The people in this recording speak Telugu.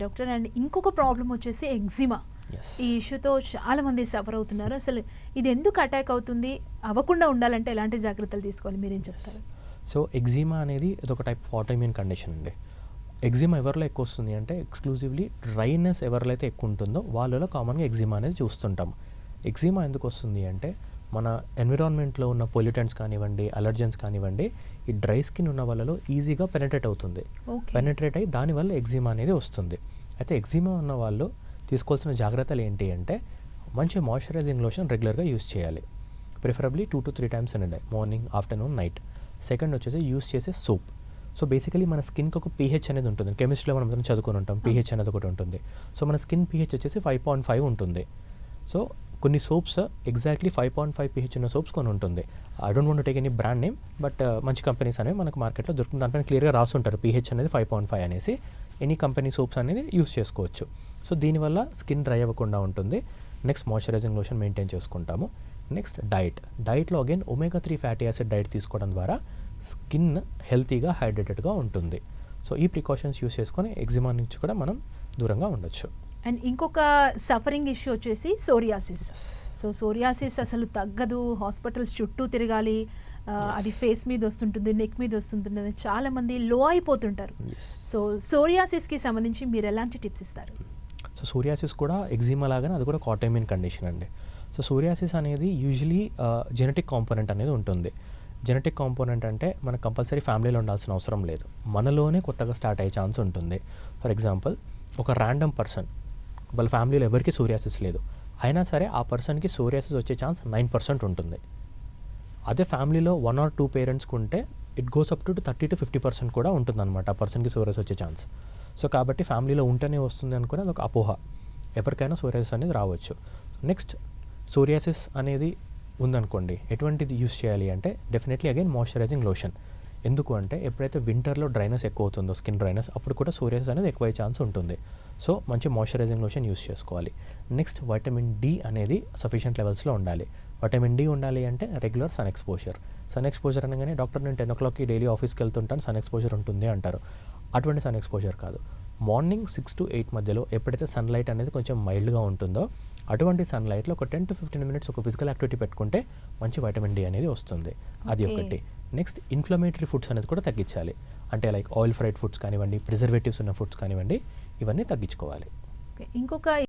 డాక్టర్ అండ్ ఇంకొక ప్రాబ్లం వచ్చేసి ఎగ్జిమా. ఈ ఇష్యూతో చాలా మంది సఫర్ అవుతున్నారు. అసలు ఇది ఎందుకు అటాక్ అవుతుంది? అవ్వకుండా ఉండాలంటే ఎలాంటి జాగ్రత్తలు తీసుకోవాలి? మీరేం చెప్తారు? సో ఎగ్జిమా అనేది ఇదొక టైప్ ఆఫ్ కండిషన్ అండి. ఎగ్జిమా ఎవరిలో ఎక్కువ వస్తుంది అంటే ఎక్స్క్లూజివ్లీ డ్రైనెస్ ఎవరిలో అయితే ఎక్కువ ఉంటుందో వాళ్ళలో కామన్గా ఎగ్జిమా అనేది చూస్తుంటాం ఎగ్జిమా ఎందుకు వస్తుంది అంటే మన ఎన్విరాన్మెంట్లో ఉన్న పొల్యూటెంట్స్ కానివ్వండి అలర్జెన్స్ కానివ్వండి ఈ డ్రై స్కిన్ ఉన్న వాళ్ళలో ఈజీగా పెనట్రేట్ అవుతుంది. ఓకే. పెనట్రేట్ అయ్యి దానివల్ల ఎగ్జిమా అనేది వస్తుంది. అయితే ఎగ్జిమా ఉన్న వాళ్ళు తీసుకోవాల్సిన జాగ్రత్తలు ఏంటి అంటే మంచి మాయిశ్చరైజింగ్ లోషన్ రెగ్యులర్గా యూస్ చేయాలి. Preferably two to three times in day morning afternoon night. Second వచ్చేసి యూస్ చేసే సోప్. సో బేసికలీ మన స్కిన్కి ఒక పీహెచ్ అనేది ఉంటుంది. కెమిస్ట్రీలో మనం అందరం చదువుకుని ఉంటాం పీహెచ్ అనేది ఒకటి ఉంటుంది. సో మన స్కిన్ పీహెచ్ వచ్చేసి ఫైవ్ పాయింట్ ఫైవ్ ఉంటుంది. సో కొన్ని soaps exactly five point five pH ఉన్న సోప్స్ కొన్ని ఉంటుంది I don't want take any brand name but మంచి కంపెనీస్ అనేవి మనకు మార్కెట్లో దొరుకుతుంది. దానిపైన క్లియర్గా రాస్తుంటారు పిహెచ్ అనేది ఫైవ్ పాయింట్ ఫైవ్ అనేసి. ఎనీ కంపెనీ సోప్స్ అనేది యూస్ చేసుకోవచ్చు. సో దీనివల్ల స్కిన్ డ్రై అవ్వకుండా ఉంటుంది. నెక్స్ట్ మాయిశ్చరైజింగ్ లోషన్ మెయింటైన్ చేసుకుంటాము. నెక్స్ట్ డైట్ డైట్లో again omega three fatty acid diet తీసుకోవడం ద్వారా స్కిన్ హెల్తీగా హైడ్రేటెడ్గా ఉంటుంది. సో ఈ ప్రికాషన్స్ యూస్ చేసుకొని ఎగ్జిమా నుంచి కూడా మనం దూరంగా ఉండొచ్చు. అండ్ ఇంకొక సఫరింగ్ ఇష్యూ వచ్చేసి సోరియాసిస్ సో సోరియాసిస్ అసలు తగ్గదు. హాస్పిటల్స్ చుట్టూ తిరగాలి. అది ఫేస్ మీద వస్తుంటుంది నెక్ మీద వస్తుంటుంది అని చాలా మంది లో అయిపోతుంటారు సో సోరియాసిస్కి సంబంధించి మీరు ఎలాంటి టిప్స్ ఇస్తారు? సో సోరియాసిస్ కూడా ఎగ్జిమా లాగానే అది కూడా కాటోమిన్ కండిషన్ అండి. సో సోరియాసిస్ అనేది యూజువలీ జెనెటిక్ కాంపోనెంట్ అనేది ఉంటుంది. జెనెటిక్ కాంపోనెంట్ అంటే మనకు కంపల్సరీ ఫ్యామిలీలో ఉండాల్సిన అవసరం లేదు. మనలోనే కొత్తగా స్టార్ట్ అయ్యే ఛాన్స్ ఉంటుంది. ఫర్ ఎగ్జాంపుల్ ఒక ర్యాండమ్ పర్సన్ వాళ్ళ ఫ్యామిలీలో ఎవరికి సోరియాసిస్ లేదు. అయినా సరే ఆ పర్సన్కి సోరియాసిస్ వచ్చే ఛాన్స్ నైన్ పర్సెంట్ ఉంటుంది. అదే ఫ్యామిలీలో వన్ ఆర్ టూ పేరెంట్స్కి ఉంటే it goes up to thirty to fifty percent కూడా ఉంటుందన్నమాట ఆ పర్సన్కి సోరియస్ వచ్చే ఛాన్స్ సో కాబట్టి ఫ్యామిలీలో ఉంటేనే వస్తుంది అనుకుని అదొక అపోహ. ఎవరికైనా సోరియాసిస్ అనేది రావచ్చు. నెక్స్ట్ సోరియాసిస్ అనేది ఉందనుకోండి ఎటువంటిది యూస్ చేయాలి అంటే డెఫినెట్లీ అగైన్ మాయిశ్చరైజింగ్ లోషన్ ఎందుకు అంటే ఎప్పుడైతే వింటర్లో డ్రైనెస్ ఎక్కువ అవుతుందో స్కిన్ డ్రైనెస్ అప్పుడు కూడా సోరియాసిస్ అనేది ఎక్కువ ఛాన్స్ ఉంటుంది. సో మంచి మాయిశ్చరైజింగ్ లోషన్ యూస్ చేసుకోవాలి. నెక్స్ట్ వైటమిన్ డి అనేది సఫిషియంట్ లెవెల్స్లో ఉండాలి. వైటమిన్ డి ఉండాలి అంటే regular sun exposure sun exposure అనగానే డాక్టర్ నేను టెన్ ఓ క్లాక్కి డైలీ ఆఫీస్కి వెళ్తుంటాను సన్ ఎక్స్పోజర్ ఉంటుంది అంటారు. అటువంటి సన్ ఎక్స్పోజర్ కాదు. మార్నింగ్ సిక్స్ టు ఎయిట్ మధ్యలో ఎప్పుడైతే సన్లైట్ అనేది కొంచెం మైల్డ్గా ఉంటుందో అటువంటి సన్లైట్లో ఒక టెన్ టు ఫిఫ్టీన్ మినిట్స్ ఒక ఫిజికల్ యాక్టివిటీ పెట్టుకుంటే మంచి వైటమిన్ డి అనేది వస్తుంది. అది. ఒకటి. నెక్స్ట్ ఇన్ఫ్లమేటరీ ఫుడ్స్ అనేది కూడా తగ్గించాలి. అంటే లైక్ ఆయిల్ ఫ్రైడ్ ఫుడ్స్ కానివ్వండి ప్రిజర్వేటివ్స్ ఉన్న ఫుడ్స్ కానివ్వండి ఇవన్నీ తగ్గించుకోవాలి. ఇంకొక